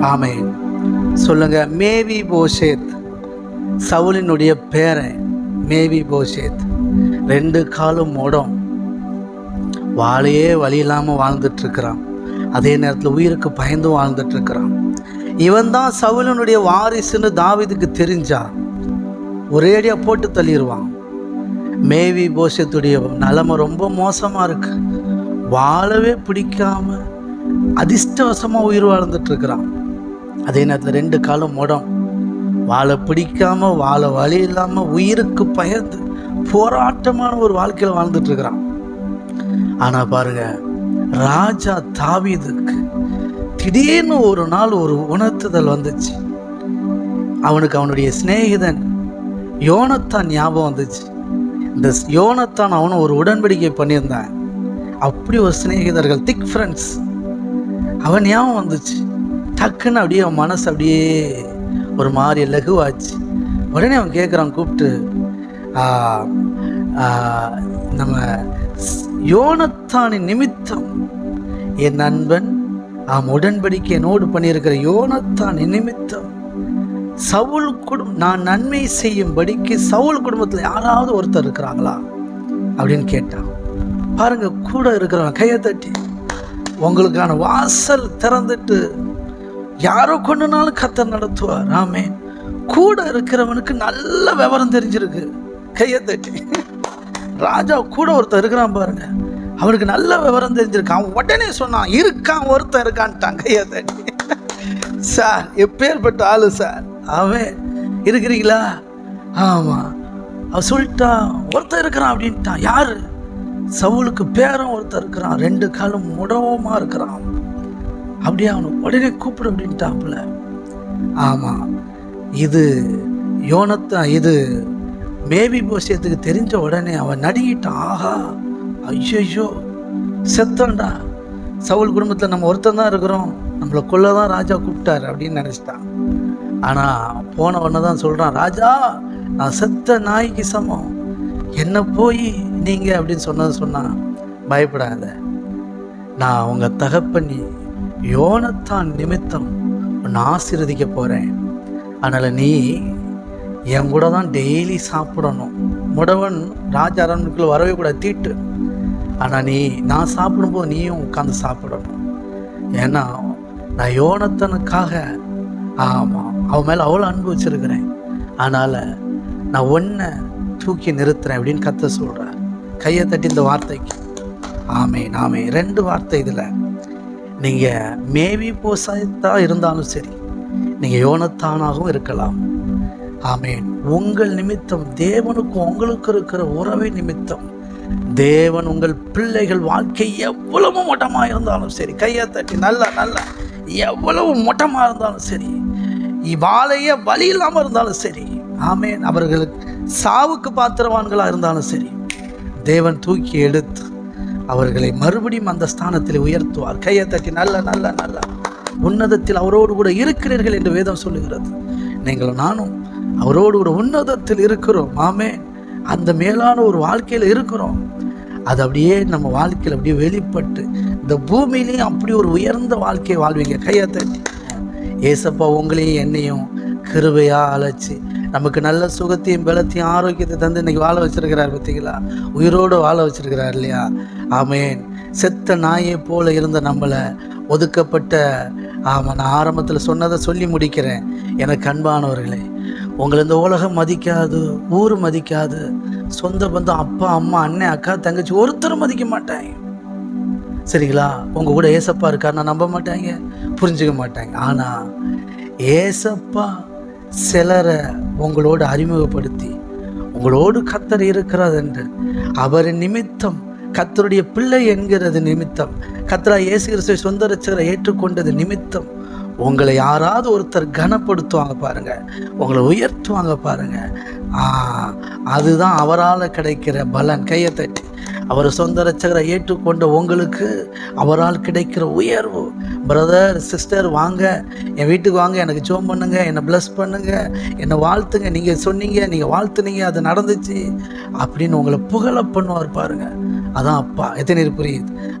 ஆமே சொல்லுங்க மேவி போஷேத் சவுலினுடைய பேரன் மேவி போஷேத் ரெண்டு காலும் மோடம். வாழையே வழி இல்லாமல் வாழ்ந்துட்டுருக்கிறான் அதே நேரத்தில் உயிருக்கு பயந்து வாழ்ந்துட்டுருக்கிறான் இவன் தான் சவுலனுடைய வாரிசுன்னு தாவிதுக்கு தெரிஞ்சா ஒரேடியாக போட்டு தள்ளிடுவான் மேவி போஷத்துடைய நிலமை ரொம்ப மோசமாக இருக்கு. வாழவே பிடிக்காம அதிர்ஷ்டவசமாக உயிர் வாழ்ந்துட்டுருக்கிறான் அதே நேரத்தில் ரெண்டு காலம் முடம். வாழை பிடிக்காம வாழ வழி இல்லாமல் உயிருக்கு பயந்து போராட்டமான ஒரு வாழ்க்கையில் வாழ்ந்துட்டு இருக்கிறான். ஆனால் பாருங்க ராஜா தாவிதுக்கு திடீர்னு ஒரு நாள் ஒரு உணர்த்துதல் வந்துச்சு. அவனுக்கு அவனுடைய சிநேகிதன் யோனத்தான் ஞாபகம் வந்துச்சு. இந்த யோனத்தான் அவனும் ஒரு உடன்படிக்கை பண்ணியிருந்தான். அப்படி ஒரு சிநேகிதர்கள் திக் ஃப்ரெண்ட்ஸ் அவன் ஞாபகம் வந்துச்சு. டக்குன்னு அப்படியே அவன் மனசு அப்படியே ஒரு மாதிரி லகுவாச்சு. உடனே அவன் கேட்குறான் கூப்பிட்டு நம்ம யோனத்தானின் நிமித்தம் என் நண்பன் ஆம் உடன்படிக்கை என்னோடு பண்ணியிருக்கிற யோனத்தானின் நிமித்தம் சவுல் குடும் நான் நன்மை செய்யும்படிக்கு சவுல் குடும்பத்தில் யாராவது ஒருத்தர் இருக்கிறாங்களா? அப்படின்னு கேட்டான். பாருங்க கூட இருக்கிறவன் கையை தட்டி உங்களுக்கான வாசல் திறந்துட்டு யாரோ கொண்டுனாலும் கத்தர் நடத்துவார். ஆமே கூட இருக்கிறவனுக்கு நல்ல விவரம் தெரிஞ்சிருக்கு. கையை தட்டி ராஜா கூட ஒருத்தர் இருக்கிறான் பாருங்க. அவனுக்கு நல்ல விவரம் தெரிஞ்சிருக்கு. அவன் உடனே சொன்னான் இருக்கான் ஒருத்தன் இருக்கான்ட்டான். கையை தட்டி சார் எப்பேற்பட்ட ஆளு சார். அவன் இருக்கிறீங்களா? ஆமாம் அவன் சொல்லிட்டான் ஒருத்தன் இருக்கிறான் அப்படின்ட்டான். யாரு? சவுளுக்கு பேரம் ஒருத்தர் இருக்கிறான். ரெண்டு காலம் முடவமாக இருக்கிறான். அப்படியே அவனை உடனே கூப்பிடு அப்படின்ட்டாப்புல. ஆமாம் இது யோனத்தான் இது மேபி போசியத்துக்கு தெரிஞ்ச உடனே அவன் நடுங்கிட்டான் ஆஹா ஐயோ செத்தோண்டா. சவுல் குடும்பத்தில் நம்ம ஒருத்தன் தான் இருக்கிறோம். நம்மளை கொள்ள தான் ராஜா கூப்பிட்டாரு அப்படின்னு நினச்சிட்டான். ஆனால் போன உடனே தான் சொல்கிறான் ராஜா நான் செத்த நாய்க்கு சமம். என்ன போய் நீங்கள் அப்படின்னு சொன்னது சொன்னான். பயப்படாத. நான் உங்கள் தகப்பண்ணி யோனத்தான் நிமித்தம் உன்னை ஆசீர்வதிக்க போகிறேன் அதனால் நீ என் கூட தான் டெய்லி சாப்பிடணும். முடவன் ராஜ அரண்மனைக்குள்ளே வரவே கூட தீட்டு. ஆனால் நீ நான் சாப்பிடும்போது நீயும் உட்காந்து சாப்பிடணும். ஏன்னா நான் யோனத்தனுக்காக ஆமாம் அவன் மேலே அவ்வளோ அன்பு வச்சுருக்கிறேன். அதனால் நான் ஒன்றை தூக்கி நிறுத்துறேன் அப்படின்னு கத்த சொல்கிறார் கையை தட்டி இந்த வார்த்தைக்கு. ஆமே நாமே ரெண்டு வார்த்தை இதில். நீங்கள் மேவி போசாய்த்தா இருந்தாலும் சரி நீங்கள் யோனத்தானாகவும் இருக்கலாம். ஆமேன். உங்கள் நிமித்தம் தேவனுக்கும் உங்களுக்கு இருக்கிற உறவை நிமித்தம் தேவன் உங்கள் பிள்ளைகள் வாழ்க்கை எவ்வளவு மொட்டமாக இருந்தாலும் சரி கையை தட்டி நல்லா நல்லா எவ்வளவு மொட்டமாக இருந்தாலும் சரி வாழைய வழி இல்லாமல் இருந்தாலும் சரி ஆமேன். அவர்களுக்கு சாவுக்கு பாத்திரவான்களாக இருந்தாலும் சரி தேவன் தூக்கி எடுத்து அவர்களை மறுபடியும் அந்த ஸ்தானத்தில் உயர்த்துவார். கையை தட்டி நல்ல நல்ல நல்ல. உன்னதத்தில் அவரோடு கூட இருக்கிறீர்கள் என்று வேதம் சொல்லுகிறது. நீங்கள் நானும் அவரோடு கூட உன்னதத்தில் இருக்கிறோம். மாமே அந்த மேலான ஒரு வாழ்க்கையில் இருக்கிறோம். அது அப்படியே நம்ம வாழ்க்கையில் அப்படியே வெளிப்பட்டு இந்த பூமியிலையும் அப்படி ஒரு உயர்ந்த வாழ்க்கையை வாழ்வீங்க. கையை தட்டி ஏசப்பா உங்களையும் என்னையும் கிருவையாக அழைச்சி நமக்கு நல்ல சுகத்தையும் பலத்தையும் ஆரோக்கியத்தை தந்து இன்னைக்கு வாழ வச்சிருக்கிறார் பார்த்தீங்களா? உயிரோடு வாழ வச்சிருக்கிறார் இல்லையா? ஆமேன். செத்த நாயை போல இருந்த நம்மளை ஒதுக்கப்பட்ட ஆமாம் நான் ஆரம்பத்தில் சொன்னதை சொல்லி முடிக்கிறேன். எனக்கு அன்பானவர்களே உங்களை இந்த உலகம் மதிக்காது ஊர் மதிக்காது. சொந்த பந்தம் அப்பா அம்மா அண்ணன் அக்கா தங்கச்சி ஒருத்தரும் மதிக்க மாட்டாங்க. சரிங்களா? உங்கள் கூட ஏசப்பா இருக்காருன்னா நம்ப மாட்டாங்க புரிஞ்சுக்க மாட்டாங்க. ஆனால் ஏசப்பா சிலரை உங்களோடு அறிமுகப்படுத்தி உங்களோடு கத்தர் இருக்கிறது என்று அவர் நிமித்தம் கத்தருடைய பிள்ளை என்கிறது நிமித்தம் கத்தரா இயேசு கிறிஸ்துவை சொந்த ஏற்றுக்கொண்டது நிமித்தம் உங்களை யாராவது ஒருத்தர் கனப்படுத்துவாங்க பாருங்க உங்களை உயர்த்துவாங்க பாருங்க. அதுதான் அவரால் கிடைக்கிற பலன். கையை தட்டி. அவர் சொந்த ரட்சகரை ஏற்றுக்கொண்ட உங்களுக்கு அவரால் கிடைக்கிற உயர்வு. பிரதர் சிஸ்டர் வாங்க. என் வீட்டுக்கு வாங்க. எனக்கு ஜோம் பண்ணுங்க. என்னை ப்ளஸ் பண்ணுங்க. என்னை வாழ்த்துங்க. நீங்கள் சொன்னீங்க. நீங்கள் வாழ்த்துனீங்க. அது நடந்துச்சு. அப்படின்னு உங்களை புகழ பண்ணுவார் பாருங்க. அதான் அப்பா. எத்தனை புரியுது?